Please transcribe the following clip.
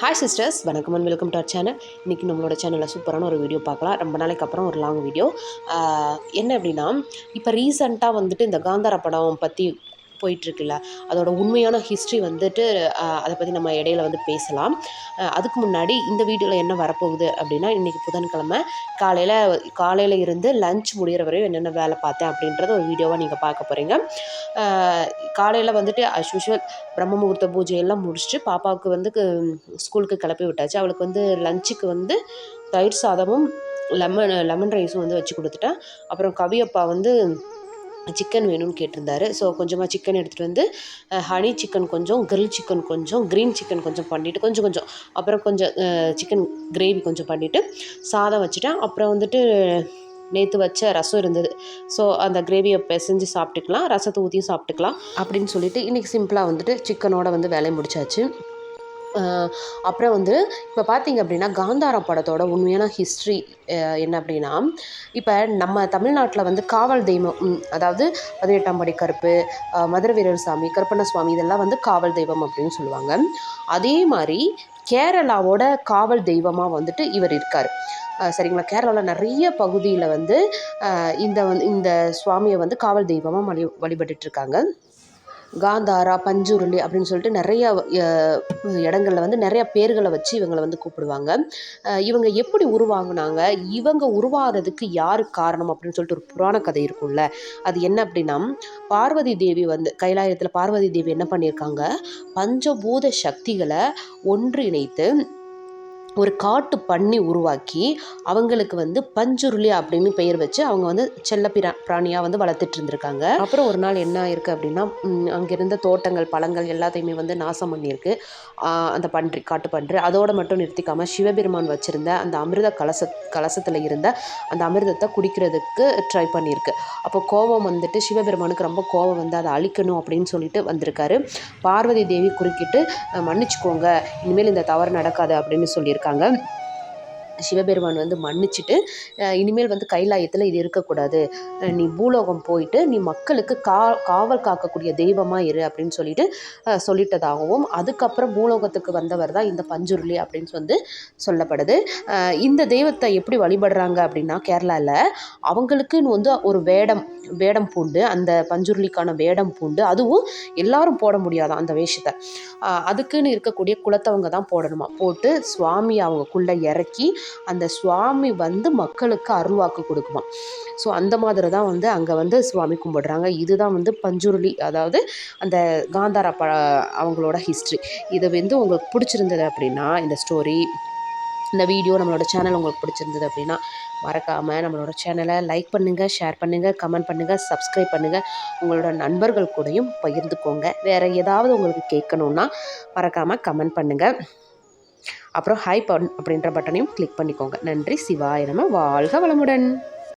Hi sisters வணக்கம் and welcome to our channel இன்றைக்கி நம்மளோட சேனலில் சூப்பரான ஒரு வீடியோ பார்க்கலாம். ரொம்ப நாளைக்கு அப்புறம் ஒரு லாங் வீடியோ என்ன அப்படின்னா இப்போ ரீசெண்டாக வந்துட்டு இந்த காந்தார படம் பற்றி போயிட்டுருக்குல்ல. அதோட உண்மையான ஹிஸ்ட்ரி வந்துட்டு அதை பற்றி நம்ம இடையில வந்து பேசலாம். அதுக்கு முன்னாடி இந்த வீடியோவில் என்ன வரப்போகுது அப்படின்னா இன்றைக்கி புதன்கிழமை காலையில் காலையில் இருந்து லஞ்ச் முடிகிற வரையும் என்னென்ன வேலை பார்த்தேன் அப்படின்றத ஒரு வீடியோவாக நீங்கள் பார்க்க போகிறீங்க காலையில் வந்துட்டு அஸ் யூஷுவல் பிரம்ம முகூர்த்த பூஜையெல்லாம் முடிச்சுட்டு பாப்பாவுக்கு வந்து கு- ஸ்கூலுக்கு கிளப்பி விட்டாச்சு. அவளுக்கு வந்து லஞ்சுக்கு வந்து தயிர் சாதமும் லெமன் லெமன் ரைஸும் வந்து வச்சு கொடுத்துட்டேன். அப்புறம் கவியப்பா வந்து சிக்கன் வேணும்னு கேட்டிருந்தாரு. ஸோ கொஞ்சமாக சிக்கன் எடுத்துகிட்டு வந்து ஹனி சிக்கன் கொஞ்சம் கிரில் சிக்கன் கொஞ்சம் க்ரீன் சிக்கன் கொஞ்சம் பண்ணிவிட்டு கொஞ்சம் கொஞ்சம். அப்புறம் கொஞ்சம் சிக்கன் கிரேவி கொஞ்சம் பண்ணிவிட்டு சாதம் வச்சுட்டேன். அப்புறம் வந்துட்டு நேற்று வச்ச ரசம் இருந்தது. ஸோ அந்த கிரேவியை பிசைஞ்சு சாப்பிட்டுக்கலாம் ரசத்தை ஊற்றியும் சாப்பிட்டுக்கலாம் அப்படின்னு சொல்லிட்டு இன்றைக்கி சிம்பிளாக வந்துட்டு சிக்கனோட வந்து வேலையை முடிச்சாச்சு. அப்புறம் வந்து இப்போ பார்த்தீங்க அப்படின்னா காந்தாரா படத்தோட உண்மையான ஹிஸ்ட்ரி என்ன அப்படின்னா இப்போ நம்ம தமிழ்நாட்டில் வந்து காவல் தெய்வம் அதாவது பதினெட்டாம் படி கருப்பு மதுர வீரர் சாமி கருப்பண்ண சுவாமி இதெல்லாம் வந்து காவல் தெய்வம் அப்படின்னு சொல்லுவாங்க. அதே மாதிரி கேரளாவோட காவல் தெய்வமாக வந்துட்டு இவர் இருக்கார். சரிங்களா? கேரளாவில் நிறைய பகுதியில் வந்து இந்த இந்த சுவாமியை வந்து காவல் தெய்வமாக வழி வழிபட்டுட்ருக்காங்க காந்தாரா பஞ்சுருளி அப்படின்னு சொல்லிட்டு நிறைய இடங்களில் வந்து நிறைய பேர்களை வச்சு இவங்களை வந்து கூப்பிடுவாங்க. இவங்க எப்படி உருவாங்கினாங்க இவங்க உருவாகிறதுக்கு யார் காரணம் அப்படின்னு சொல்லிட்டு ஒரு புராண கதை இருக்கும்ல. அது என்ன அப்படின்னா பார்வதி தேவி வந்து கைலாயத்தில் பார்வதி தேவி என்ன பண்ணியிருக்காங்க? பஞ்சபூத சக்திகளை ஒன்றிணைத்து ஒரு காட்டு பண்ணி உருவாக்கி அவங்களுக்கு வந்து பஞ்சுருளி அப்படின்னு பெயர் வச்சு அவங்க வந்து செல்ல பிரா பிராணியாக வந்து வளர்த்துட்டு இருந்திருக்காங்க. அப்புறம் ஒரு நாள் என்ன ஆயிருக்கு அப்படின்னா அங்கே இருந்த தோட்டங்கள் பழங்கள் எல்லாத்தையுமே வந்து நாசம் பண்ணியிருக்கு. அந்த பன்றி காட்டு பன்றி. அதோடு மட்டும் நிறுத்திக்காமல் சிவபெருமான் வச்சுருந்த அந்த அமிர்த கலச கலசத்தில் இருந்த அந்த அமிர்தத்தை குடிக்கிறதுக்கு ட்ரை பண்ணியிருக்கு. அப்போ கோபம் வந்துட்டு சிவபெருமானுக்கு ரொம்ப கோபம் வந்து அதை அழிக்கணும் அப்படின்னு சொல்லிட்டு வந்திருக்காரு. பார்வதி தேவி குறுக்கிட்டு மன்னிச்சுக்கோங்க இனிமேல் இந்த தவறு நடக்காது அப்படின்னு சொல்லியிருக்கு. சொல்லியிருக்காங்க சிவபெருமான் வந்து மன்னிச்சிட்டு இனிமேல் வந்து கைலாயத்தில் இது இருக்கக்கூடாது. நீ பூலோகம் போயிட்டு நீ மக்களுக்கு கா காவல் காக்கக்கூடிய தெய்வமாக இரு அப்படின்னு சொல்லிட்டு சொல்லிட்டதாகவும் அதுக்கப்புறம் பூலோகத்துக்கு வந்தவர் தான் இந்த பஞ்சுருளி அப்படின்னு வந்து சொல்லப்படுது. இந்த தெய்வத்தை எப்படி வழிபடுறாங்க அப்படின்னா கேரளாவில் அவங்களுக்குன்னு வந்து ஒரு வேடம் வேடம் பூண்டு அந்த பஞ்சுருளிக்கான வேடம் பூண்டு அதுவும் எல்லாரும் போட முடியாதான் அந்த வேஷத்தை. அதுக்குன்னு இருக்கக்கூடிய குலத்தவங்க தான் போடணுமா? போட்டு சுவாமி அவங்கக்குள்ளே இறக்கி அந்த சுவாமி வந்து மக்களுக்கு அருள்வாக்கு கொடுக்குமா ஸோ அந்த மாதிரி தான் வந்து அங்கே வந்து சுவாமி கும்பிடுறாங்க. இதுதான் வந்து பஞ்சுருளி அதாவது அந்த காந்தாரா ப அவங்களோட ஹிஸ்ட்ரி இது வந்து உங்களுக்கு பிடிச்சிருந்தது அப்படின்னா இந்த ஸ்டோரி இந்த வீடியோ நம்மளோட சேனல் உங்களுக்கு பிடிச்சிருந்தது அப்படின்னா மறக்காமல் நம்மளோட சேனலை லைக் பண்ணுங்கள் ஷேர் பண்ணுங்கள் கமெண்ட் பண்ணுங்கள் சப்ஸ்கிரைப் பண்ணுங்கள் உங்களோட நண்பர்கள் கூடயும் பகிர்ந்துக்கோங்க. வேறு ஏதாவது உங்களுக்கு கேட்கணுன்னா மறக்காமல் கமெண்ட் பண்ணுங்கள் அப்புறம் ஹை பன் அப்படின்ற பட்டனையும் கிளிக் பண்ணிக்கோங்க. நன்றி. சிவாயிரம வாழ்க வளமுடன்.